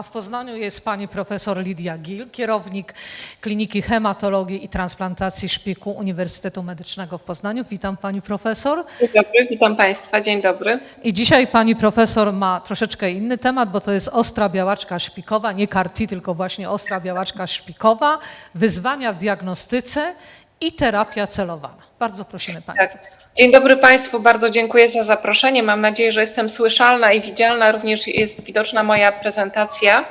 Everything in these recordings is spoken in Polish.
a w Poznaniu jest pani profesor Lidia Gil, kierownik Kliniki Hematologii i Transplantacji Szpiku Uniwersytetu Medycznego w Poznaniu. Witam pani profesor. Dzień dobry, witam Państwa, dzień dobry. I dzisiaj pani profesor ma troszeczkę inny temat, bo to jest ostra białaczka szpikowa, nie CAR-T, tylko właśnie ostra białaczka szpikowa, wyzwania w diagnostyce i terapia celowana. Bardzo prosimy pani Tak. profesor. Dzień dobry Państwu, bardzo dziękuję za zaproszenie. Mam nadzieję, że jestem słyszalna i widzialna, również jest widoczna moja prezentacja.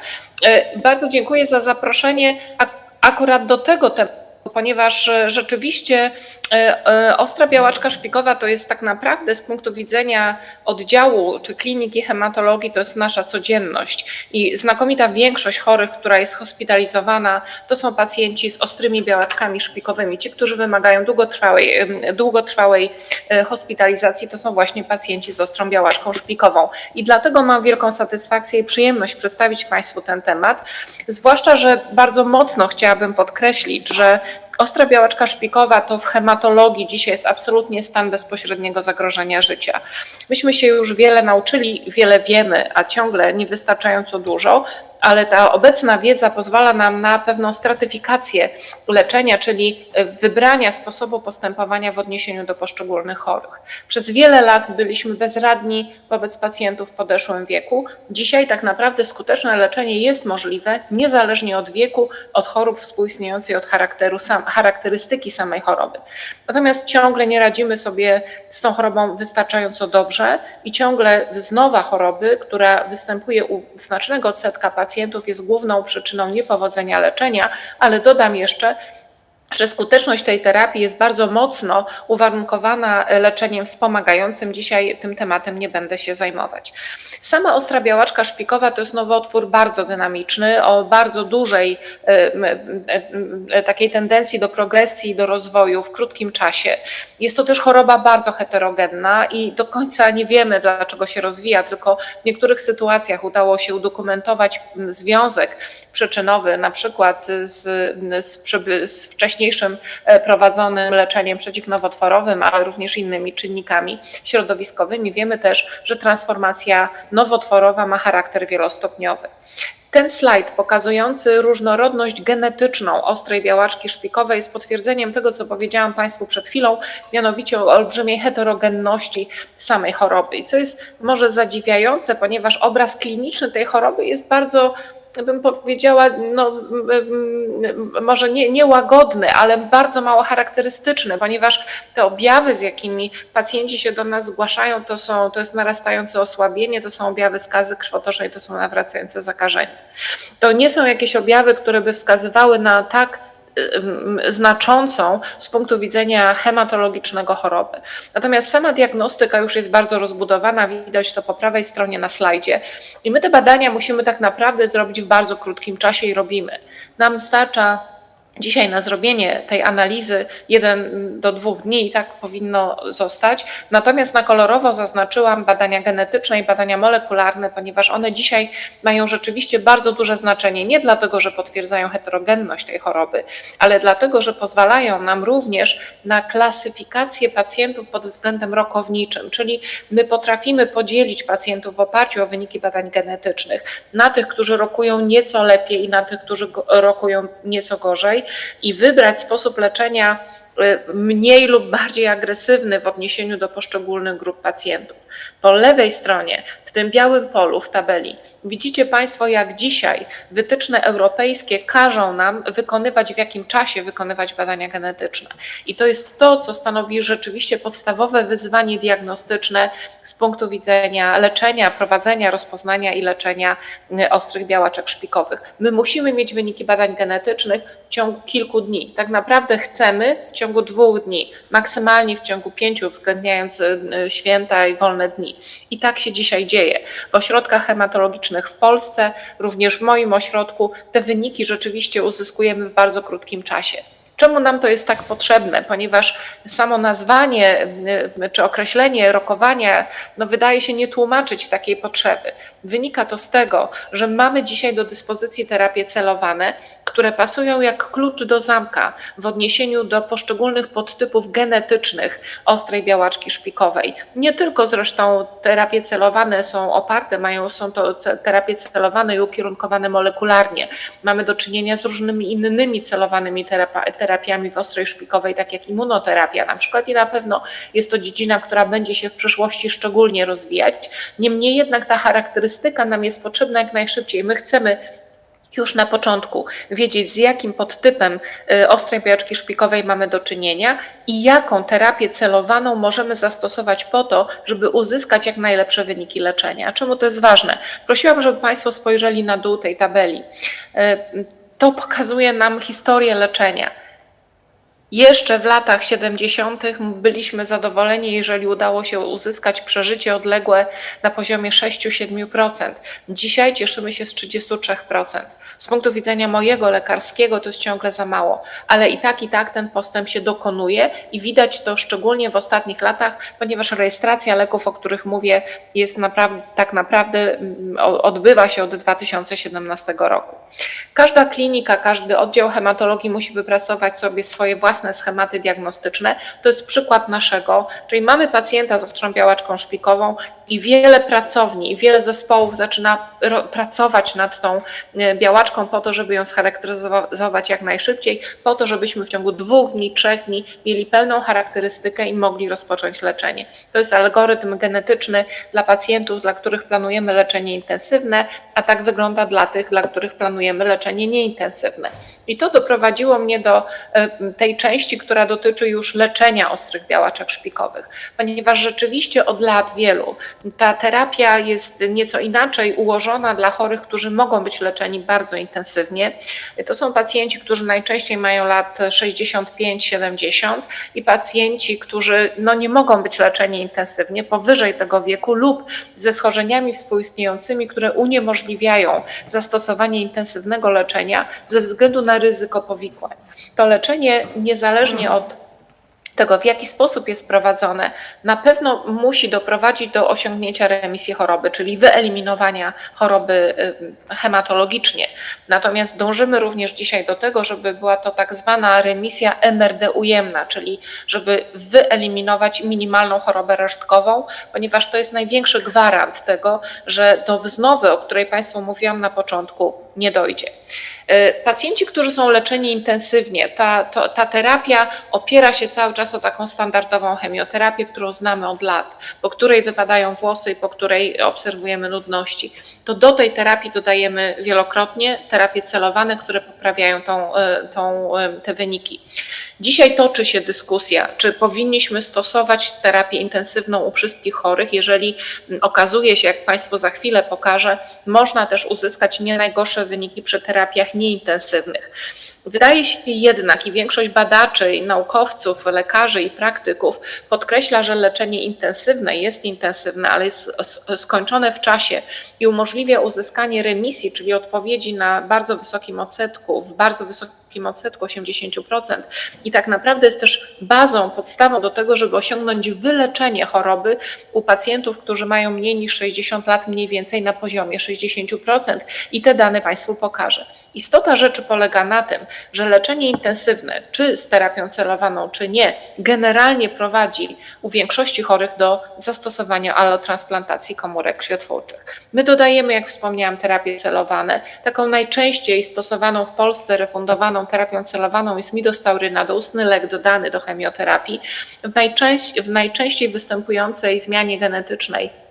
E, Bardzo dziękuję za zaproszenie ak- akurat do tego tematu, ponieważ e, rzeczywiście e, e, ostra białaczka szpikowa to jest tak naprawdę z punktu widzenia oddziału czy kliniki hematologii to jest nasza codzienność i znakomita większość chorych, która jest hospitalizowana, to są pacjenci z ostrymi białaczkami szpikowymi. Ci, którzy wymagają długotrwałej, długotrwałej hospitalizacji, to są właśnie pacjenci z ostrą białaczką szpikową. I dlatego mam wielką satysfakcję i przyjemność przedstawić Państwu ten temat, zwłaszcza, że bardzo mocno chciałabym podkreślić, że Ostra białaczka szpikowa to w hematologii dzisiaj jest absolutnie stan bezpośredniego zagrożenia życia. Myśmy się już wiele nauczyli, wiele wiemy, a ciągle niewystarczająco dużo, ale ta obecna wiedza pozwala nam na pewną stratyfikację leczenia, czyli wybrania sposobu postępowania w odniesieniu do poszczególnych chorych. Przez wiele lat byliśmy bezradni wobec pacjentów w podeszłym wieku. Dzisiaj tak naprawdę skuteczne leczenie jest możliwe niezależnie od wieku, od chorób współistniejącej, od charakteru sam, charakterystyki samej choroby. Natomiast ciągle nie radzimy sobie z tą chorobą wystarczająco dobrze i ciągle wznowa choroby, która występuje u znacznego odsetka pacjentów, jest główną przyczyną niepowodzenia leczenia, ale dodam jeszcze, że skuteczność tej terapii jest bardzo mocno uwarunkowana leczeniem wspomagającym. Dzisiaj tym tematem nie będę się zajmować. Sama ostra białaczka szpikowa to jest nowotwór bardzo dynamiczny, o bardzo dużej takiej tendencji do progresji do rozwoju w krótkim czasie. Jest to też choroba bardzo heterogenna i do końca nie wiemy, dlaczego się rozwija, tylko w niektórych sytuacjach udało się udokumentować m, związek przyczynowy, na przykład z, z, z wcześniejszym e, prowadzonym leczeniem przeciwnowotworowym, ale również innymi czynnikami środowiskowymi. Wiemy też, że transformacja nowotworowa ma charakter wielostopniowy. Ten slajd pokazujący różnorodność genetyczną ostrej białaczki szpikowej jest potwierdzeniem tego, co powiedziałam Państwu przed chwilą, mianowicie o olbrzymiej heterogenności samej choroby. I co jest może zadziwiające, ponieważ obraz kliniczny tej choroby jest bardzo bym powiedziała, no, m, m, może nie, niełagodny, ale bardzo mało charakterystyczny, ponieważ te objawy, z jakimi pacjenci się do nas zgłaszają, to, są, to jest narastające osłabienie, to są objawy skazy krwotocznej, to są nawracające zakażenia. To nie są jakieś objawy, które by wskazywały na tak znaczącą z punktu widzenia hematologicznego choroby. Natomiast sama diagnostyka już jest bardzo rozbudowana, widać to po prawej stronie na slajdzie. I my te badania musimy tak naprawdę zrobić w bardzo krótkim czasie i robimy. Nam starcza Dzisiaj na zrobienie tej analizy jeden do dwóch dni i tak powinno zostać. Natomiast na kolorowo zaznaczyłam badania genetyczne i badania molekularne, ponieważ one dzisiaj mają rzeczywiście bardzo duże znaczenie. Nie dlatego, że potwierdzają heterogenność tej choroby, ale dlatego, że pozwalają nam również na klasyfikację pacjentów pod względem rokowniczym, czyli my potrafimy podzielić pacjentów w oparciu o wyniki badań genetycznych na tych, którzy rokują nieco lepiej i na tych, którzy rokują nieco gorzej i wybrać sposób leczenia y, mniej lub bardziej agresywny w odniesieniu do poszczególnych grup pacjentów. Po lewej stronie, w tym białym polu w tabeli, widzicie Państwo, jak dzisiaj wytyczne europejskie każą nam wykonywać, w jakim czasie wykonywać badania genetyczne. I to jest to, co stanowi rzeczywiście podstawowe wyzwanie diagnostyczne z punktu widzenia leczenia, prowadzenia, rozpoznania i leczenia y, ostrych białaczek szpikowych. My musimy mieć wyniki badań genetycznych w ciągu kilku dni. Tak naprawdę chcemy w ciągu dwóch dni, maksymalnie w ciągu pięciu, uwzględniając y, y, święta i wolne dni. I tak się dzisiaj dzieje. W ośrodkach hematologicznych w Polsce, również w moim ośrodku, te wyniki rzeczywiście uzyskujemy w bardzo krótkim czasie. Czemu nam to jest tak potrzebne? Ponieważ samo nazwanie y, czy określenie rokowania no, wydaje się nie tłumaczyć takiej potrzeby. Wynika to z tego, że mamy dzisiaj do dyspozycji terapie celowane, które pasują jak klucz do zamka w odniesieniu do poszczególnych podtypów genetycznych ostrej białaczki szpikowej. Nie tylko zresztą terapie celowane są oparte, mają, są to terapie celowane i ukierunkowane molekularnie. Mamy do czynienia z różnymi innymi celowanymi terapa- terapiami w ostrej szpikowej, tak jak immunoterapia na przykład i na pewno jest to dziedzina, która będzie się w przyszłości szczególnie rozwijać. Niemniej jednak ta charakterystyka nam jest potrzebna jak najszybciej. My chcemy już na początku wiedzieć, z jakim podtypem y, ostrej białaczki szpikowej mamy do czynienia i jaką terapię celowaną możemy zastosować po to, żeby uzyskać jak najlepsze wyniki leczenia. Czemu to jest ważne? Prosiłam, żeby Państwo spojrzeli na dół tej tabeli. Y, To pokazuje nam historię leczenia. Jeszcze w latach 70. byliśmy zadowoleni, jeżeli udało się uzyskać przeżycie odległe na poziomie 6-7%. Dzisiaj cieszymy się z 33%. Z punktu widzenia mojego lekarskiego to jest ciągle za mało, ale i tak, i tak ten postęp się dokonuje i widać to szczególnie w ostatnich latach, ponieważ rejestracja leków, o których mówię, jest naprawdę, tak naprawdę mm, odbywa się od 2017 roku. Każda klinika, każdy oddział hematologii musi wypracować sobie swoje własne schematy diagnostyczne. To jest przykład naszego, czyli mamy pacjenta z ostrą białaczką szpikową i wiele pracowni, wiele zespołów zaczyna pracować nad tą e, białaczką po to, żeby ją scharakteryzować jak najszybciej, po to, żebyśmy w ciągu dwóch dni, trzech dni mieli pełną charakterystykę i mogli rozpocząć leczenie. To jest algorytm genetyczny dla pacjentów, dla których planujemy leczenie intensywne, a tak wygląda dla tych, dla których planujemy leczenie nieintensywne. I to doprowadziło mnie do e, tej części, która dotyczy już leczenia ostrych białaczek szpikowych, ponieważ rzeczywiście od lat wielu ta terapia jest nieco inaczej ułożona dla chorych, którzy mogą być leczeni bardzo intensywnie. To są pacjenci, którzy najczęściej mają lat 65-70 i pacjenci, którzy no, nie mogą być leczeni intensywnie powyżej tego wieku lub ze schorzeniami współistniejącymi, które uniemożliwiają zastosowanie intensywnego leczenia ze względu na ryzyko powikłań. To leczenie niezależnie od tego, w jaki sposób jest prowadzone, na pewno musi doprowadzić do osiągnięcia remisji choroby, czyli wyeliminowania choroby y, hematologicznie. Natomiast dążymy również dzisiaj do tego, żeby była to tak zwana remisja MRD ujemna, czyli żeby wyeliminować minimalną chorobę resztkową, ponieważ to jest największy gwarant tego, że do wznowy, o której Państwu mówiłam na początku, nie dojdzie. Y, Pacjenci, którzy są leczeni intensywnie, ta, to, ta terapia opiera się cały czas o taką standardową chemioterapię, którą znamy od lat, po której wypadają włosy i po której obserwujemy nudności. To do tej terapii dodajemy wielokrotnie terapie celowane, które poprawiają tą, y, tą, y, te wyniki. Dzisiaj toczy się dyskusja, czy powinniśmy stosować terapię intensywną u wszystkich chorych, jeżeli mm, okazuje się, jak Państwu za chwilę pokażę, można też uzyskać nie najgorsze wyniki przy terapiach nieintensywnych. Wydaje się jednak i większość badaczy, i naukowców, lekarzy i praktyków podkreśla, że leczenie intensywne jest intensywne, ale jest skończone w czasie i umożliwia uzyskanie remisji, czyli odpowiedzi na bardzo wysokim odsetku, w bardzo wysokim odsetku 80% i tak naprawdę jest też bazą, podstawą do tego, żeby osiągnąć wyleczenie choroby u pacjentów, którzy mają mniej niż 60 lat, mniej więcej na poziomie 60% i te dane Państwu pokażę. Istota rzeczy polega na tym, że leczenie intensywne, czy z terapią celowaną, czy nie, generalnie prowadzi u większości chorych do zastosowania allotransplantacji komórek krwiotwórczych. My dodajemy, jak wspomniałam, terapie celowane. Taką najczęściej stosowaną w Polsce refundowaną terapią celowaną jest midostauryna, doustny lek dodany do chemioterapii. W, najczęściej, w najczęściej występującej zmianie genetycznej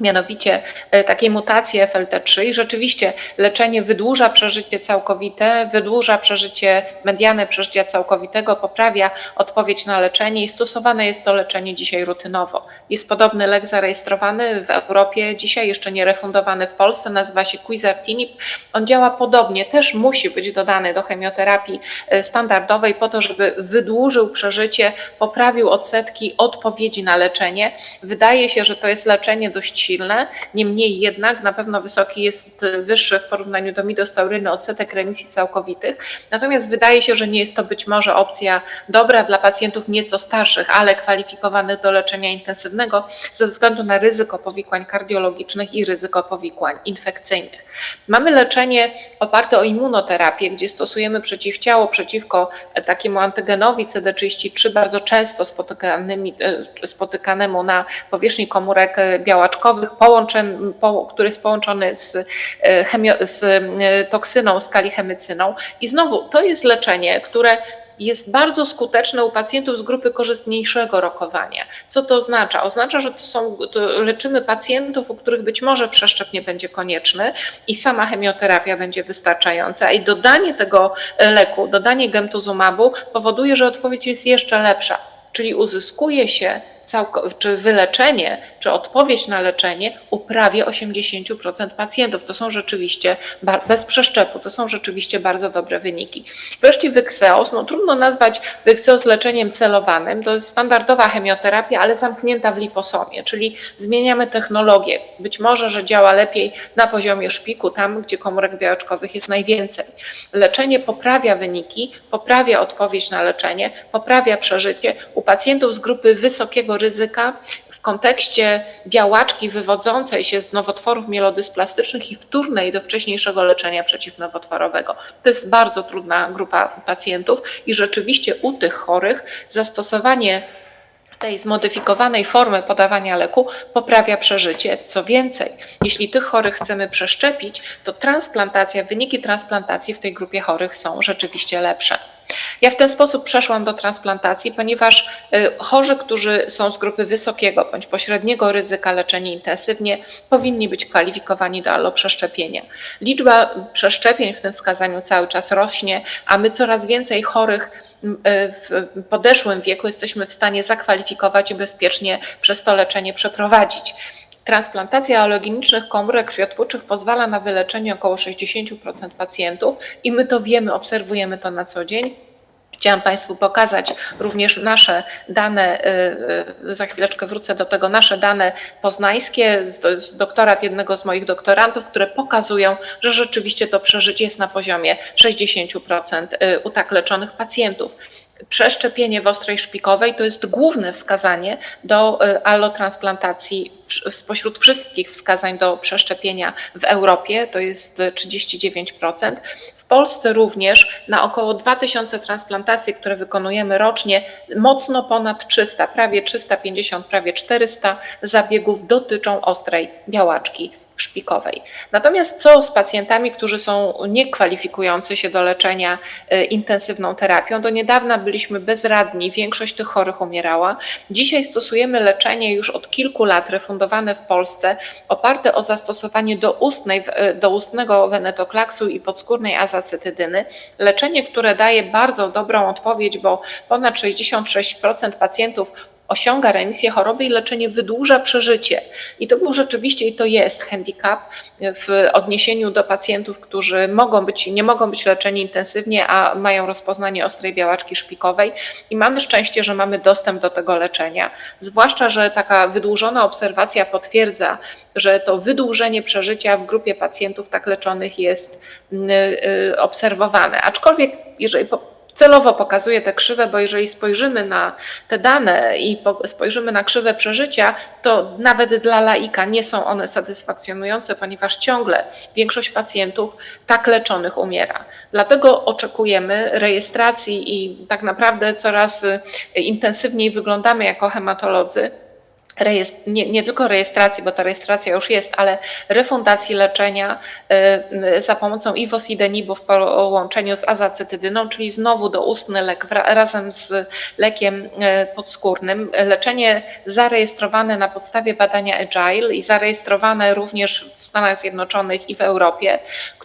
mianowicie e, takiej mutacji FLT3 i rzeczywiście leczenie wydłuża przeżycie całkowite, wydłuża przeżycie, medianę przeżycia całkowitego, poprawia odpowiedź na leczenie i stosowane jest to leczenie dzisiaj rutynowo. Jest podobny lek zarejestrowany w Europie, dzisiaj jeszcze nie refundowany w Polsce, nazywa się Quizartinib. On działa podobnie, też musi być dodany do chemioterapii e, standardowej po to, żeby wydłużył przeżycie, poprawił odsetki odpowiedzi na leczenie. Wydaje się, że to jest leczenie dość silne, niemniej jednak na pewno wysoki jest wyższy w porównaniu do midostauryny odsetek remisji całkowitych. Natomiast wydaje się, że nie jest to być może opcja dobra dla pacjentów nieco starszych, ale kwalifikowanych do leczenia intensywnego ze względu na ryzyko powikłań kardiologicznych i ryzyko powikłań infekcyjnych. Mamy leczenie oparte o immunoterapię, gdzie stosujemy przeciwciało przeciwko takiemu antygenowi CD33, bardzo często spotykanemu na powierzchni komórek e, białaczkowych, połączeń, po, który jest połączony z, e, chemio, z e, toksyną, z kalichemycyną. I znowu, to jest leczenie, które jest bardzo skuteczne u pacjentów z grupy korzystniejszego rokowania. Co to oznacza? Oznacza, że to są, to leczymy pacjentów, u których być może przeszczep nie będzie konieczny i sama chemioterapia będzie wystarczająca. I dodanie tego leku, dodanie gemtuzumabu powoduje, że odpowiedź jest jeszcze lepsza, czyli uzyskuje się czy wyleczenie, czy odpowiedź na leczenie u prawie 80% pacjentów. To są rzeczywiście, bez przeszczepu, to są rzeczywiście bardzo dobre wyniki. Wreszcie Wykseos, no trudno nazwać Wykseos leczeniem celowanym, to jest standardowa chemioterapia, ale zamknięta w liposomie, czyli zmieniamy technologię. Być może, że działa lepiej na poziomie szpiku, tam gdzie komórek białeczkowych jest najwięcej. Leczenie poprawia wyniki, poprawia odpowiedź na leczenie, poprawia przeżycie u pacjentów z grupy wysokiego ryzyka w kontekście białaczki wywodzącej się z nowotworów mielodysplastycznych i wtórnej do wcześniejszego leczenia przeciwnowotworowego. To jest bardzo trudna grupa pacjentów i rzeczywiście u tych chorych zastosowanie tej zmodyfikowanej formy podawania leku poprawia przeżycie. Co więcej, jeśli tych chorych chcemy przeszczepić, to transplantacja, wyniki transplantacji w tej grupie chorych są rzeczywiście lepsze. Ja w ten sposób przeszłam do transplantacji, ponieważ y, chorzy, którzy są z grupy wysokiego bądź pośredniego ryzyka leczeni intensywnie, powinni być kwalifikowani do alloprzeszczepienia. Liczba przeszczepień w tym wskazaniu cały czas rośnie, a my coraz więcej chorych y, w podeszłym wieku jesteśmy w stanie zakwalifikować i bezpiecznie przez to leczenie przeprowadzić. Transplantacja alogenicznych komórek krwiotwórczych pozwala na wyleczenie około 60% pacjentów i my to wiemy, obserwujemy to na co dzień. Chciałam Państwu pokazać również nasze dane, y, y, za chwileczkę wrócę do tego, nasze dane poznańskie, to jest doktorat jednego z moich doktorantów, które pokazują, że rzeczywiście to przeżycie jest na poziomie 60% y, u tak leczonych pacjentów. Przeszczepienie w ostrej szpikowej to jest główne wskazanie do y, allotransplantacji spośród wszystkich wskazań do przeszczepienia w Europie, to jest y, 39%. W Polsce również na około 2000 transplantacji, które wykonujemy rocznie, mocno ponad 300, prawie 350, prawie 400 zabiegów dotyczą ostrej białaczki szpikowej. Natomiast co z pacjentami, którzy są niekwalifikujący się do leczenia y, intensywną terapią? Do niedawna byliśmy bezradni, większość tych chorych umierała. Dzisiaj stosujemy leczenie już od kilku lat refundowane w Polsce, oparte o zastosowanie doustnej, y, doustnego wenetoklaksu i podskórnej azacetydyny. Leczenie, które daje bardzo dobrą odpowiedź, bo ponad 66% pacjentów osiąga remisję choroby i leczenie wydłuża przeżycie. I to był rzeczywiście i to jest handicap w odniesieniu do pacjentów, którzy mogą być, nie mogą być leczeni intensywnie, a mają rozpoznanie ostrej białaczki szpikowej. I mamy szczęście, że mamy dostęp do tego leczenia. Zwłaszcza, że taka wydłużona obserwacja potwierdza, że to wydłużenie przeżycia w grupie pacjentów tak leczonych jest mm, y, obserwowane. Aczkolwiek, jeżeli celowo pokazuję te krzywe, bo jeżeli spojrzymy na te dane i po- spojrzymy na krzywe przeżycia, to nawet dla laika nie są one satysfakcjonujące, ponieważ ciągle większość pacjentów tak leczonych umiera. Dlatego oczekujemy rejestracji i tak naprawdę coraz y, intensywniej wyglądamy jako hematolodzy rejestr, nie, nie tylko rejestracji, bo ta rejestracja już jest, ale refundacji leczenia y, y, za pomocą iwosidenibów w połączeniu z azacetydyną, czyli znowu doustny lek razem z lekiem y, podskórnym. Leczenie zarejestrowane na podstawie badania Agile i zarejestrowane również w Stanach Zjednoczonych i w Europie,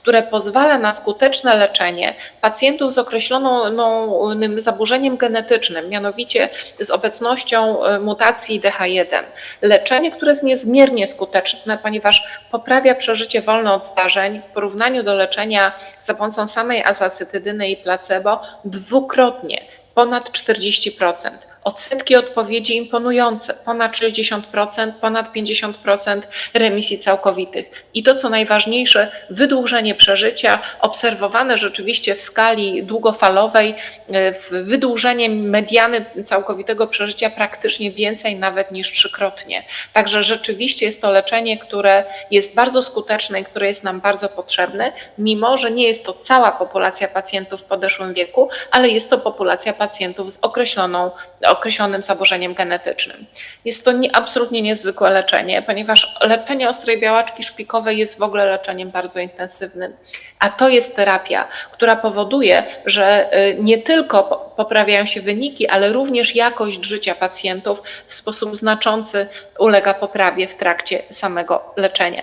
które pozwala na skuteczne leczenie pacjentów z określonym zaburzeniem genetycznym, mianowicie z obecnością y, mutacji DH1. Leczenie, które jest niezmiernie skuteczne, ponieważ poprawia przeżycie wolne od zdarzeń w porównaniu do leczenia za pomocą samej azacetydyny i placebo dwukrotnie, ponad 40%. Odsetki odpowiedzi imponujące, ponad 60%, ponad 50% remisji całkowitych. I to, co najważniejsze, wydłużenie przeżycia, obserwowane rzeczywiście w skali długofalowej, e, wydłużenie mediany całkowitego przeżycia praktycznie więcej nawet niż trzykrotnie. Także rzeczywiście jest to leczenie, które jest bardzo skuteczne i które jest nam bardzo potrzebne, mimo że nie jest to cała populacja pacjentów w podeszłym wieku, ale jest to populacja pacjentów z określoną, określonym zaburzeniem genetycznym. Jest to nie, absolutnie niezwykłe leczenie, ponieważ leczenie ostrej białaczki szpikowej jest w ogóle leczeniem bardzo intensywnym. A to jest terapia, która powoduje, że y, nie tylko po- poprawiają się wyniki, ale również jakość życia pacjentów w sposób znaczący ulega poprawie w trakcie samego leczenia.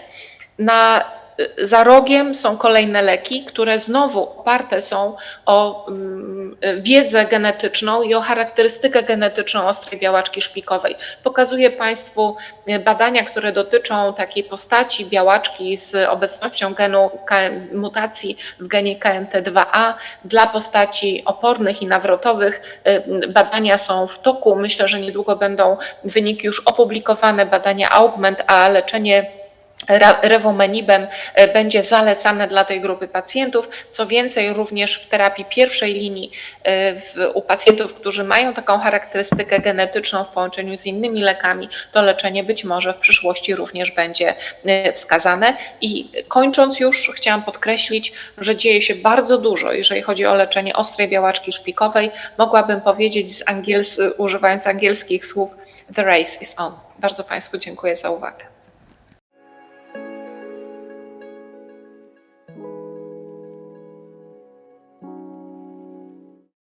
Na, za rogiem są kolejne leki, które znowu oparte są o mm, wiedzę genetyczną i o charakterystykę genetyczną ostrej białaczki szpikowej. Pokazuję Państwu y, badania, które dotyczą takiej postaci białaczki z obecnością genu mutacji w genie KMT2A. Dla postaci opornych i nawrotowych y, badania są w toku. Myślę, że niedługo będą wyniki już opublikowane, badania Augment, a leczenie Revumenibem e, będzie zalecane dla tej grupy pacjentów. Co więcej, również w terapii pierwszej linii e, w, u pacjentów, którzy mają taką charakterystykę genetyczną w połączeniu z innymi lekami, to leczenie być może w przyszłości również będzie e, wskazane. I kończąc już, chciałam podkreślić, że dzieje się bardzo dużo, jeżeli chodzi o leczenie ostrej białaczki szpikowej. Mogłabym powiedzieć, z angiels- używając angielskich słów, the race is on. Bardzo Państwu dziękuję za uwagę.